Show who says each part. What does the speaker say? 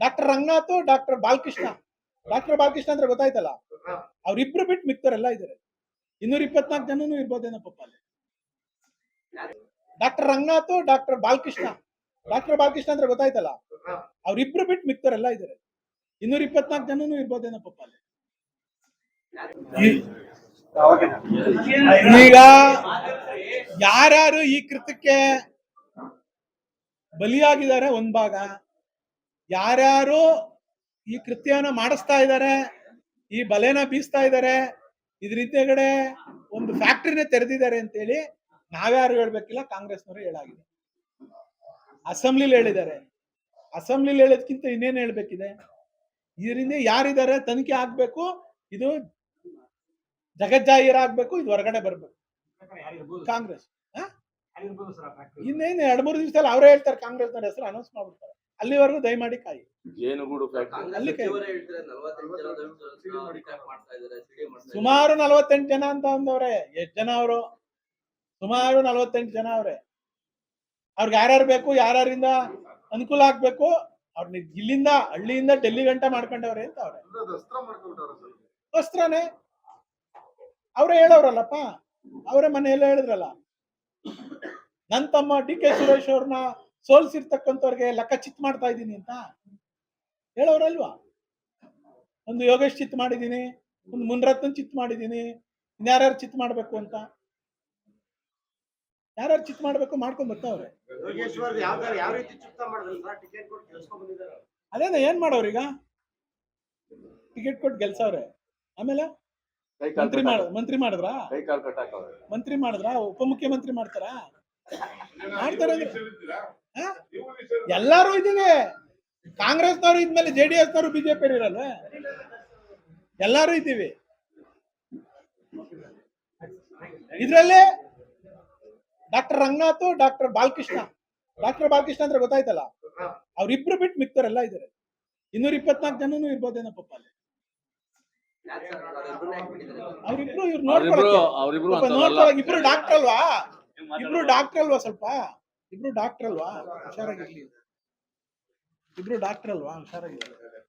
Speaker 1: Doctor Ranganath, doctor Balakrishna. Doctor Balakrishna ಅಂದ್ರೆ ಗೊತ್ತಾಯ್ತಲ್ಲ? ಅವ್ರಿಬ್ರು ಬಿಟ್ಟು ಮಿಕ್ತವರೆಲ್ಲ ಇದಾರೆ ಇನ್ನೂರ ಇಪ್ಪತ್ನಾಲ್ಕು ಜನನು ಇರ್ಬೋದೇನೋ ಪಪ್ಪ ಅಲ್ಲಿ. Doctor Ranganath, doctor Balakrishna. Doctor Balakrishna ಅಂದ್ರೆ ಗೊತ್ತಾಯ್ತಲ್ಲ? ಅವ್ರಿಬ್ರು ಬಿಟ್ಟು ಮಿಕ್ತವರೆಲ್ಲ ಇದಾರೆ ಇನ್ನೂರ ಇಪ್ಪತ್ನಾಲ್ಕು ಜನನು ಇರ್ಬೋದೇನೋ ಪಪ್ಪ ಅಲ್ಲಿ. ಈಗ ಯಾರ್ಯಾರು ಈ ಕೃತಕ್ಕೆ ಬಲಿಯಾಗಿದ್ದಾರೆ ಒಂದ್ ಭಾಗ? ಯಾರ್ಯಾರು ಈ ಕೃತ್ಯನ ಮಾಡಿಸ್ತಾ ಇದ್ದಾರೆ ಈ ಬಲೆನ ಬೀಸ್ತಾ ಇದ್ದಾರೆ ಇದ್ರ ಹಿಂದೆಗಡೆ ಒಂದು ಫ್ಯಾಕ್ಟ್ರಿನೇ ತೆರೆದಿದ್ದಾರೆ ಅಂತೇಳಿ ನಾವ್ಯಾರು ಹೇಳ್ಬೇಕಿಲ್ಲ ಕಾಂಗ್ರೆಸ್ನವರು ಹೇಳಾಗಿದೆ. ಅಸೆಂಬ್ಲಿಲಿ ಹೇಳಿದ್ದಾರೆ. ಅಸೆಂಬ್ಲಿಲಿ ಹೇಳೋದ್ಕಿಂತ ಇನ್ನೇನು ಹೇಳ್ಬೇಕಿದೆ? ಇದರಿಂದ ಯಾರಿದ್ದಾರೆ ತನಿಖೆ ಆಗ್ಬೇಕು ಇದು ಜಗಜ್ಜಾಹೀರ ಆಗ್ಬೇಕು ಇದು ಹೊರಗಡೆ ಬರ್ಬೇಕು. ಕಾಂಗ್ರೆಸ್? ಇನ್ನೇನು ಎರಡ್ ಮೂರು ದಿವಸದಲ್ಲಿ ಅವರೇ ಹೇಳ್ತಾರೆ ಕಾಂಗ್ರೆಸ್ನವ್ರ ಹೆಸರು ಅನೌನ್ಸ್ ಮಾಡ್ಬಿಡ್ತಾರೆ. ಅಲ್ಲಿವರೆಗೂ ದಯಮಾಡಿ ಕಾಯಿ.
Speaker 2: ಜೇನುಗೂಡು
Speaker 1: ಅಲ್ಲಿ ಕೈ- ಸುಮಾರು ನಲವತ್ತೆಂಟು ಜನ ಅಂತ ಅಂದವ್ರೆ. ಎಷ್ಟ್ ಜನ ಅವರು? ಸುಮಾರು ನಲವತ್ತೆಂಟು ಜನ ಅವ್ರೆ. ಅವ್ರಿಗೆ ಯಾರ್ಯಾರು ಬೇಕು ಯಾರ್ಯಾರಿಂದ ಅನುಕೂಲ ಆಗ್ಬೇಕು ಅವ್ರನ್ನ ಇಲ್ಲಿಂದ ಹಳ್ಳಿಯಿಂದ ಡೆಲ್ಲಿ ಗಂಟ ಮಾಡ್ಕೊಂಡವ್ರೆ ಅಂತ ಅವ್ರೆ. ವಸ್ತ್ರನೇ ಅವರೇ ಹೇಳೋರಲ್ಲಪ್ಪ. ಅವರೇ ಮನೆಯಲ್ಲೇ ಹೇಳಿದ್ರಲ್ಲ. ನನ್ ತಮ್ಮ ಡಿ ಕೆ ಸುರೇಶ್ ಅವ್ರನ್ನ ಸೋಲ್ಸಿರ್ತಕ್ಕಂಥವ್ರಿಗೆ ಲೆಕ್ಕ ಚಿತ್ ಮಾಡ್ತಾ ಇದ್ದೀನಿ ಅಂತ ಹೇಳೋರಲ್ವಾ? ಒಂದು ಯೋಗೇಶ್ ಚಿತ್ ಮಾಡಿದ್ದೀನಿ ಒಂದು ಮುನ್ರತ್ನ ಚಿತ್ ಮಾಡಿದ್ದೀನಿ ಇನ್ಯಾರ್ಯಾರು ಚಿತ್ ಮಾಡ್ಬೇಕು ಅಂತ? ಯಾರ್ಯಾರು ಚಿತ್ ಮಾಡ್ಬೇಕು ಮಾಡ್ಕೊಂಡ್ ಬರ್ತಾವ್ರೆ? ಅದೇನ ಏನ್ ಮಾಡೋರೀಗ ಟಿಕೆಟ್ ಕೊಟ್ಟು ಗೆಲ್ಸವ್ರೆ. ಆಮೇಲೆ ಮಂತ್ರಿ ಮಾಡ ಮಂತ್ರಿ ಮಾಡಿದ್ರಾ? ಮಂತ್ರಿ ಮಾಡಿದ್ರಾ? ಉಪಮುಖ್ಯಮಂತ್ರಿ ಮಾಡ್ತಾರ? ಮಾಡ್ತಾರೆ? ಎಲ್ಲಾರು ಇದೀವಿ ಕಾಂಗ್ರೆಸ್ನವ್ರು ಇದ್ಮೇಲೆ ಜೆ ಡಿ ಎಸ್ನವರು ಬಿಜೆಪಿ ಇರಲ್ಲ ಎಲ್ಲಾರು ಇದ್ದೀವಿ. ಇದ್ರಲ್ಲಿ doctor Ranganath doctor Balakrishna. Doctor Balakrishna ಅಂದ್ರೆ ಗೊತ್ತಾಯ್ತಲ್ಲ? ಅವ್ರಿಬ್ರು ಬಿಟ್ಟು ಮಿಕ್ತವರೆಲ್ಲ ಇದಾರೆ ಇನ್ನೂರ ಇಪ್ಪತ್ನಾಲ್ಕು ಜನನು ಇರ್ಬೋದೇನೋ ಪಾಪ ಅಲ್ಲಿ? ಅವ್ರಿಬ್ರು ಇವ್ರು ನೋಡ್ಕೊಳಕ್ ಇಬ್ರು ಡಾಕ್ಟರ್ ಅಲ್ವಾ ಇಬ್ರು ಡಾಕ್ಟರ್ ಅಲ್ವಾ ಸ್ವಲ್ಪ? ಇಬ್ರು ಡಾಕ್ಟರ್ ಅಲ್ವಾ? ಹುಷಾರಾಗಿರ್ಲಿ. ಇಬ್ರು ಡಾಕ್ಟರ್ ಅಲ್ವಾ? ಹುಷಾರಾಗಿರ್ಲಿ.